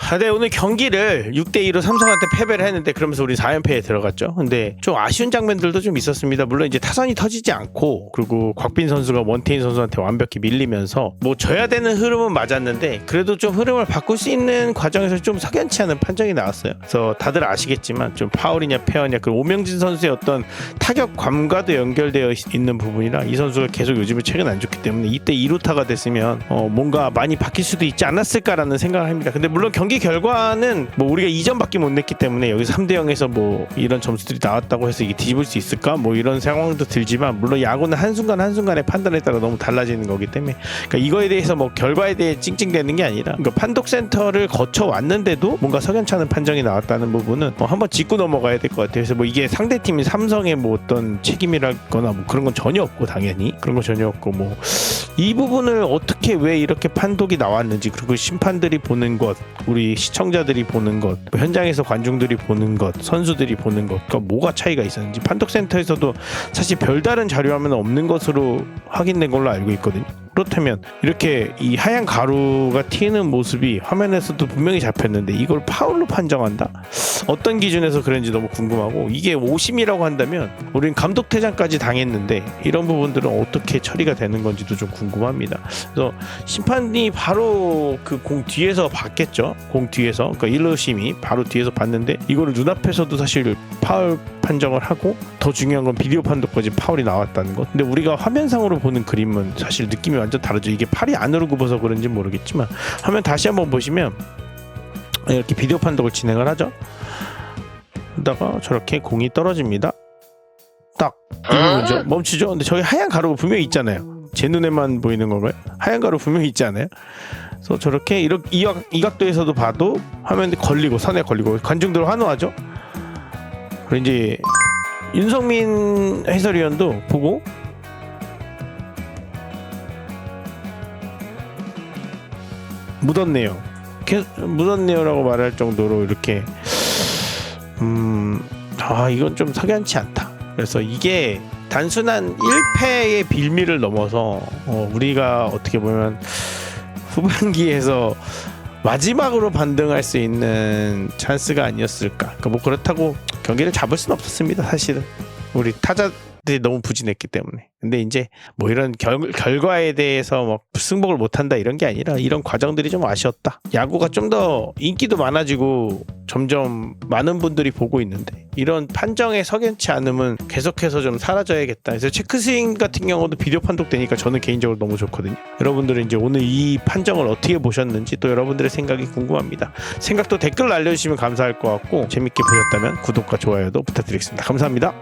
아, 네, 오늘 경기를 6대2로 삼성한테 패배를 했는데 그러면서 우리 4연패에 들어갔죠. 근데 좀 아쉬운 장면들도 좀 있었습니다. 물론 이제 타선이 터지지 않고 그리고 곽빈 선수가 원태인 선수한테 완벽히 밀리면서 뭐 져야 되는 흐름은 맞았는데 그래도 좀 흐름을 바꿀 수 있는 과정에서 좀 석연치 않은 판정이 나왔어요. 그래서 다들 아시겠지만 좀 파울이냐 페어냐 그 오명진 선수의 어떤 타격감과도 연결되어 있- 있는 부분이라 이 선수가 계속 요즘에 최근 안 좋기 때문에 이때 2루타가 됐으면 어, 뭔가 많이 바뀔 수도 있지 않았을까라는 생각을 합니다. 근데 물론 경기 결과는 뭐 우리가 2점밖에 못 냈기 때문에 여기서 3대 0에서 뭐 이런 점수들이 나왔다고 해서 이게 뒤집을 수 있을까? 뭐 이런 상황도 들지만 물론 야구는 한순간 한순간의 판단에 따라 너무 달라지는 거기 때문에 그러니까 이거에 대해서 뭐 결과에 대해 찡찡대는 게 아니라 그러니까 판독 센터를 거쳐 왔는데도 뭔가 석연찮은 판정이 나왔다는 부분은 뭐 한번 짚고 넘어가야 될 것 같아요. 그래서 뭐 이게 상대 팀이 삼성의 뭐 어떤 책임이라거나 뭐 그런 건 전혀 없고 당연히 그런 건 전혀 없고 뭐 이 부분을 어떻게 왜 이렇게 판독이 나왔는지 그리고 심판들이 보는 것 우리 시청자들이 보는 것뭐 현장에서 관중들이 보는 것 선수들이 보는 것과 뭐가 차이가 있었는지 판독센터에서도 사실 별다른 자료화면 없는 것으로 확인된 걸로 알고 있거든요. 그렇다면 이렇게 이 하얀 가루가 튀는 모습이 화면에서도 분명히 잡혔는데 이걸 파울로 판정한다? 어떤 기준에서 그런지 너무 궁금하고 이게 오심이라고 한다면 우린 감독 퇴장까지 당했는데 이런 부분들은 어떻게 처리가 되는 건지도 좀 궁금합니다. 그래서 심판이 바로 그 공 뒤에서 봤겠죠. 공 뒤에서 그러니까 일루심이 바로 뒤에서 봤는데 이거를 눈앞에서도 사실 파울 판정을 하고 더 중요한 건 비디오 판독까지 파울이 나왔다는 것. 근데 우리가 화면상으로 보는 그림은 사실 느낌이 완전 다르죠. 이게 팔이 안으로 굽어서 그런지 모르겠지만 화면 다시 한번 보시면 이렇게 비디오 판독을 진행을 하죠. 그러다가 저렇게 공이 떨어집니다. 딱 누르죠. 멈추죠. 근데 저기 하얀 가루가 분명히 있잖아요. 제 눈에만 보이는 건가요? 하얀 가루 분명히 있지 않아요? 그래서 저렇게 이렇게 이, 각- 이 각도에서도 봐도 화면에 걸리고 선에 걸리고 관중들 환호하죠. 그리고 이제 윤성민 해설위원도 보고 묻었네요. 계- 묻었네요라고 말할 정도로 이렇게 음, 아 이건 좀 석연치 않다. 그래서 이게 단순한 1패의 빌미를 넘어서 어, 우리가 어떻게 보면 후반기에서 마지막으로 반등할 수 있는 찬스가 아니었을까. 그러니까 뭐 그렇다고 경기를 잡을 수는 없었습니다. 사실은 우리 타자 들이 너무 부진했기 때문에. 근데 이제 뭐 이런 결, 결과에 대해서 뭐 승복을 못한다 이런 게 아니라 이런 과정들이 좀 아쉬웠다. 야구가 좀 더 인기도 많아지고 점점 많은 분들이 보고 있는데 이런 판정에 석연치 않음은 계속해서 좀 사라져야겠다. 그래서 체크스윙 같은 경우도 비디오 판독되니까 저는 개인적으로 너무 좋거든요. 여러분들은 이제 오늘 이 판정을 어떻게 보셨는지 또 여러분들의 생각이 궁금합니다. 생각도 댓글 알려주시면 감사할 것 같고 재밌게 보셨다면 구독과 좋아요도 부탁드리겠습니다. 감사합니다.